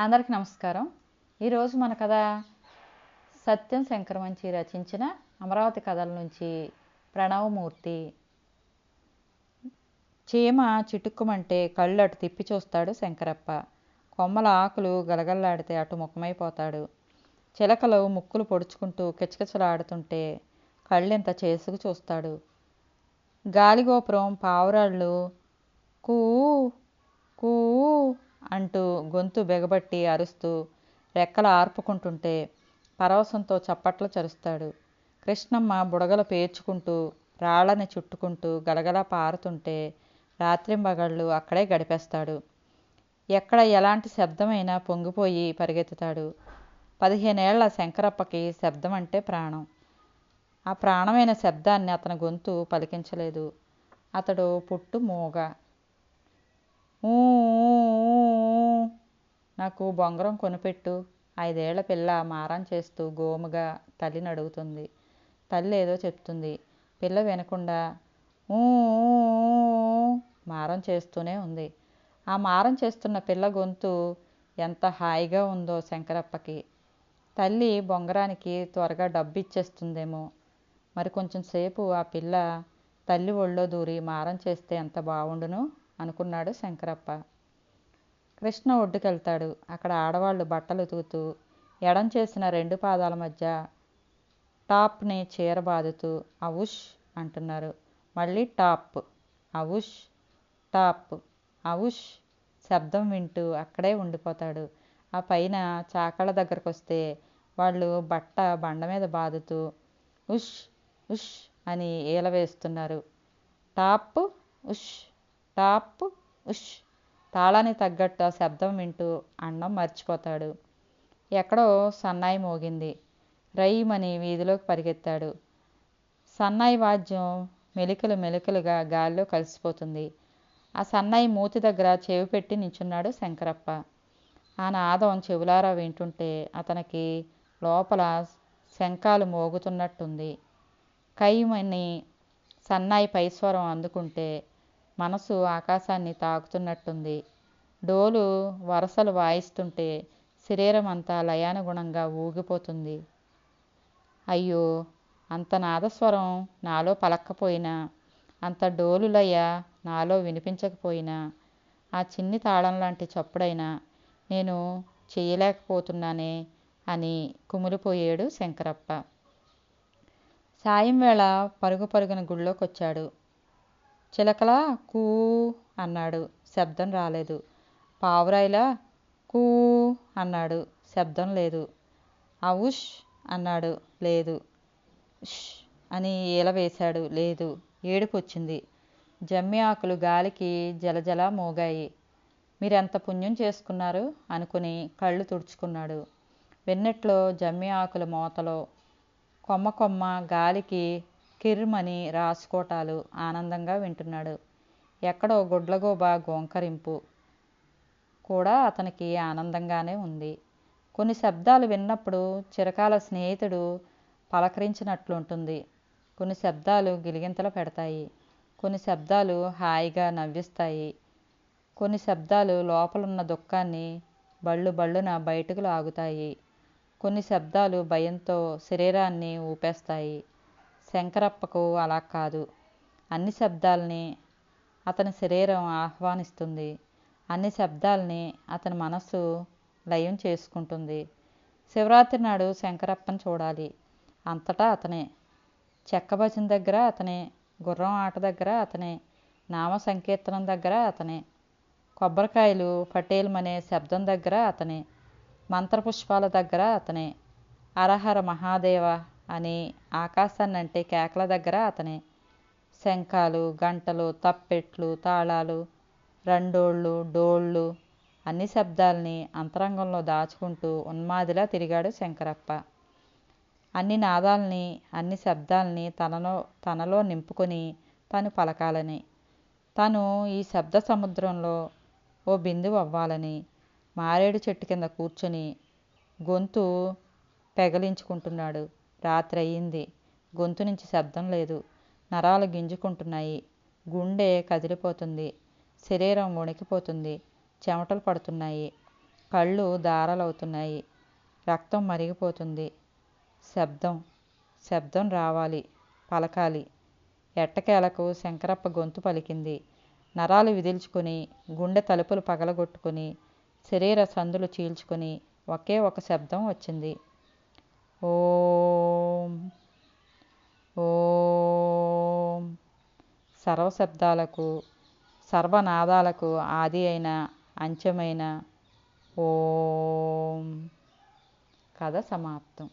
అందరికీ నమస్కారం. ఈరోజు మన కథ సత్యం శంకరమంచి రచించిన అమరావతి కథల నుంచి ప్రణవమూర్తి చీమ చిటుక్కుమంటే కళ్ళు అటు తిప్పి చూస్తాడు శంకరప్ప. కొమ్మల ఆకులు గలగల్లాడితే అటు ముఖమైపోతాడు. చిలకలు ముక్కులు పొడుచుకుంటూ కిచకిచలాడుతుంటే కళ్ళింత చేసుకు చూస్తాడు. గాలిగోపురం పావురాళ్ళు కూ అంటూ గొంతు బెగబట్టి అరుస్తూ రెక్కలు ఆర్పుకుంటుంటే పరవశంతో చప్పట్లు చరుస్తాడు. కృష్ణమ్మ బుడగలు పేర్చుకుంటూ రాళ్ళని చుట్టుకుంటూ గలగలా పారుతుంటే రాత్రింబగళ్ళు అక్కడే గడిపేస్తాడు. ఎక్కడ ఎలాంటి శబ్దమైనా పొంగిపోయి పరిగెత్తుతాడు. పదిహేనేళ్ళ శంకరప్పకి శబ్దం అంటే ప్రాణం. ఆ ప్రాణమైన శబ్దాన్ని అతని గొంతు పలికించలేదు. అతడు పుట్టు మూగ ఊ నాకు బొంగరం కొనిపెట్టు. ఐదేళ్ళ పిల్ల మారం చేస్తూ గోముగా తల్లిని అడుగుతుంది తల్లి ఏదో చెప్తుంది. పిల్ల వినకుండా ఊ మారం చేస్తూనే ఉంది. ఆ మారం చేస్తున్న పిల్ల గొంతు ఎంత హాయిగా ఉందో శంకరప్పకి. తల్లి బొంగరానికి త్వరగా డబ్బు ఇచ్చేస్తుందేమో మరి కొంచెం సేపు ఆ పిల్ల తల్లి ఒళ్ళో దూరి మారం చేస్తే ఎంత బాగుండును అనుకున్నాడు శంకరప్ప. కృష్ణ ఒడ్డుకెళ్తాడు. అక్కడ ఆడవాళ్ళు బట్టలు ఉతుకుతూ ఎడం చేసిన రెండు పాదాల మధ్య టాప్ని చీర బాదుతూ అవుష్ అంటున్నారు. మళ్ళీ టాప్ అవుష్ టాప్ అవుష్ శబ్దం వింటూ అక్కడే ఉండిపోతాడు. ఆ పైన చాకళ్ళ దగ్గరకు వస్తే వాళ్ళు బట్ట బండ మీద బాదుతూ ఉష్ ఉష్ అని ఈల వేస్తున్నారు టాప్ ఉష్ టాప్ ఉష్ తాళానికి తగ్గట్టు ఆ శబ్దం వింటూ అన్నం మర్చిపోతాడు. ఎక్కడో సన్నాయి మోగింది. రయ్యమని వీధిలోకి పరిగెత్తాడు. సన్నాయి వాద్యం మెలికలు మెలికలుగా గాల్లో కలిసిపోతుంది. ఆ సన్నాయి మూతి దగ్గర చెవి పెట్టి నించున్నాడు శంకరప్ప. ఆ నాదం చెవులారా వింటుంటే అతనికి లోపల శంఖాలు మోగుతున్నట్టుంది. కైమని సన్నాయి పైస్వరం అందుకుంటే మనసు ఆకాశాన్ని తాకుతున్నట్టుంది. డోలు వరసలు వాయిస్తుంటే శరీరం అంతా లయానుగుణంగా ఊగిపోతుంది. అయ్యో అంత నాదస్వరం నాలో పలక్కపోయినా అంత డోలులయ నాలో వినిపించకపోయినా ఆ చిన్ని తాళం లాంటి చప్పుడైనా నేను చేయలేకపోతున్నానే అని కుమిలిపోయాడు శంకరప్ప. సాయం వేళ పరుగు పరుగున గుళ్ళోకొచ్చాడు. చిలకలా కూ అన్నాడు. శబ్దం రాలేదు. పావురాయిలా కూ అన్నాడు. శబ్దం లేదు. అవుష్ అన్నాడు. లేదు. ష్ అని ఈల వేశాడు. లేదు. ఏడుపు వచ్చింది జమ్మి ఆకులు గాలికి జలజల మోగాయి. మీరెంత పుణ్యం చేసుకున్నారు? అనుకుని కళ్ళు తుడుచుకున్నాడు. వెన్నెట్లో జమ్మి ఆకుల మోతలో కొమ్మ కొమ్మ గాలికి కిర్మని రాసుకోటాలు ఆనందంగా వింటున్నాడు. ఎక్కడో గుడ్లగూబ గోంకరింపు కూడా అతనికి ఆనందంగానే ఉంది. కొన్ని శబ్దాలు విన్నప్పుడు చిరకాల స్నేహితుడు పలకరించినట్లుంటుంది. కొన్ని శబ్దాలు గిలిగింతలు పెడతాయి. కొన్ని శబ్దాలు హాయిగా నవ్విస్తాయి. కొన్ని శబ్దాలు లోపలున్న దుఃఖాన్ని బళ్ళు బళ్ళున బయటకు లాగుతాయి. కొన్ని శబ్దాలు భయంతో శరీరాన్ని ఊపేస్తాయి. శంకరప్పకు అలా కాదు. అన్ని శబ్దాల్ని అతని శరీరం ఆహ్వానిస్తుంది. అన్ని శబ్దాల్ని అతని మనస్సు లయం చేసుకుంటుంది. శివరాత్రి నాడు శంకరప్పని చూడాలి. అంతటా అతనే. చెక్క భజన దగ్గర అతనే. గుర్రం ఆట దగ్గర అతనే. నామ సంకీర్తనం దగ్గర అతనే. కొబ్బరికాయలు పటేల్మనే శబ్దం దగ్గర అతనే. మంత్రపుష్పాల దగ్గర అతనే. అరహర మహాదేవ అని ఆకాశాన్నంటే కేకల దగ్గర అతనే. శంఖాలు గంటలు తప్పెట్లు తాళాలు రండోళ్ళు డోళ్ళు అన్ని శబ్దాల్ని అంతరంగంలో దాచుకుంటూ ఉన్మాదిలా తిరిగాడు శంకరప్ప. అన్ని నాదాల్ని అన్ని శబ్దాల్ని తనలో తనలో నింపుకొని తను పలకాలని. తను ఈ శబ్ద సముద్రంలో ఓ బిందువు అవ్వాలని మారేడు చెట్టు కింద కూర్చొని గొంతు పెగలించుకుంటున్నాడు. రాత్రి అయ్యింది గొంతు నుంచి శబ్దం లేదు. నరాలు గింజుకుంటున్నాయి. గుండె కదిలిపోతుంది. శరీరం వణికిపోతుంది. చెమటలు పడుతున్నాయి. కళ్ళు దారాలవుతున్నాయి. రక్తం మరిగిపోతుంది. శబ్దం. శబ్దం రావాలి. పలకాలి. ఎట్టకేలకు శంకరప్ప గొంతు పలికింది. నరాలు విదిల్చుకుని గుండె తలుపులు పగలగొట్టుకుని శరీర సందులు చీల్చుకుని ఒకే ఒక శబ్దం వచ్చింది. ఓ ఓం. సర్వశబ్దాలకు సర్వనాదాలకు ఆది అయిన అంత్యమైన ఓం. కథ సమాప్తం.